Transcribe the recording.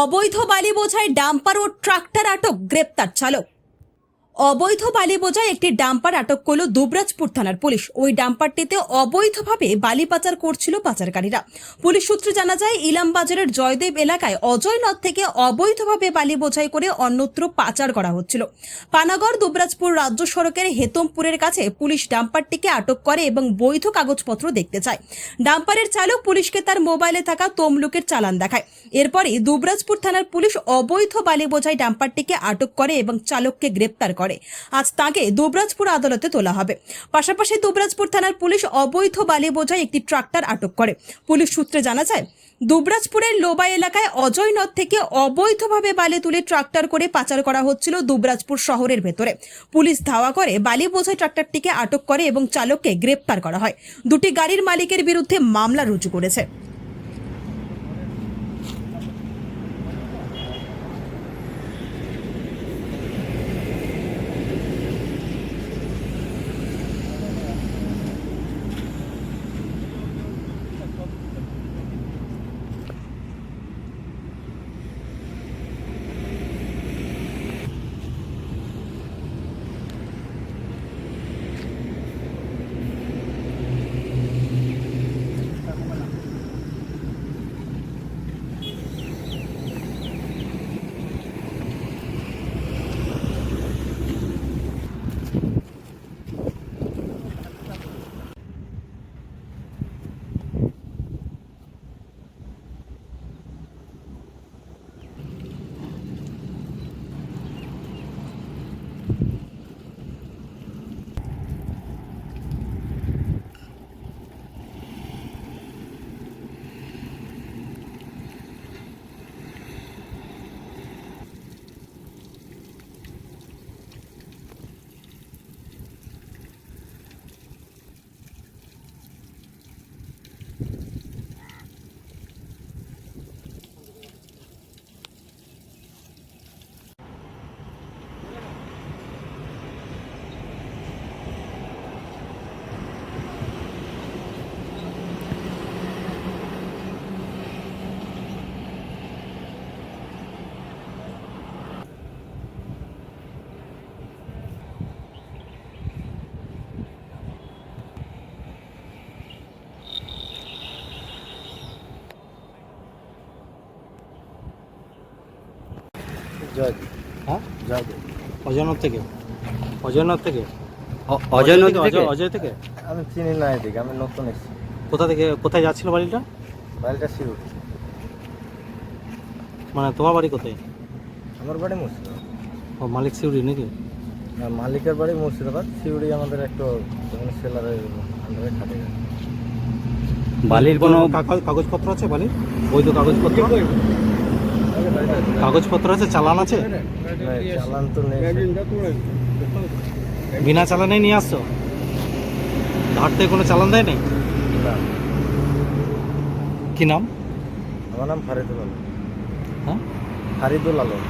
অবৈধ বালি বোঝায় ডাম্পার ও ট্রাক্টর আটক গ্রেপ্তার চালক। অবৈধ বালি বোঝায় একটি ডাম্পার আটক করল দুবরাজপুর থানার পুলিশ। ওই ডাম্পারটিতে অবৈধভাবে বালি পাচার করছিল পাচারকারীরা। পুলিশ সূত্রে জানা যায়, ইলামবাজারের জয়দেব এলাকায় অজয় নদ থেকে অবৈধভাবে বালি বোঝাই করে অন্যত্র পাচার করা হচ্ছিল। পানাগড় দুবরাজপুর রাজ্য সড়কের হেতমপুরের কাছে পুলিশ ডাম্পারটিকে আটক করে এবং বৈধ কাগজপত্র দেখতে চায়। ডাম্পারের চালক পুলিশকে তার মোবাইলে থাকা তমলুকের চালান দেখায়। এরপরই দুবরাজপুর থানার পুলিশ অবৈধ বালি বোঝাই ডাম্পারটিকে আটক করে এবং চালককে গ্রেপ্তার করে। আজ তাকে দুবরাজপুর আদালতে তোলা হবে। পাশাপাশি দুবরাজপুর থানার পুলিশ অবৈধ বালি বোঝাই একটি ট্রাক্টর আটক করে। পুলিশ সূত্রে জানা যায়, দুবরাজপুরের লোবা এলাকায় অজয় নদ থেকে অবৈধভাবে বালি তুলে ট্রাক্টর করে পাচার করা হচ্ছিল দুবরাজপুর শহরের ভেতরে। পুলিশ ধাওয়া করে বালি বোঝাই ট্রাক্টরটিকে আটক করে এবং চালককে গ্রেপ্তার করা হয়। দুটি গাড়ির মালিকের বিরুদ্ধে মামলা রুজু করেছে। জয় হ্যাঁ? জয় অজয়নগর থেকে? অজয়নগর থেকে? অ- অজয়নগর থেকে? অজয়- অজয় থেকে? আমি চিনি না এদিকে আমি নতুন এসেছি। কোথা থেকে কোথায় যাচ্ছিল বাড়িটা? বাড়িটা শিউর মানে তোমার বাড়ি কোথায়? আমার বাড়ি মুর্শিদাবাদ। ও মালিক সিউড়ি নাকি? আর মালিকের বাড়ি মুর্শিদাবাদ শিউড়ি আমাদের একটু সেলারের আন্ডারে খাটে বালির কোনো কাগজ- কাগজপত্র আছে বালির? বৈধ কাগজপত্র? কাগজপত্র আছে চালান আছে? চালান তো নেই বিনা চালানে নিয়ে আসছো? ধরতে কোনো চালান দেয় নাই? কি নাম? আমার নাম ফারিদুল আলম। হ্যাঁ? ফারিদুল আলম।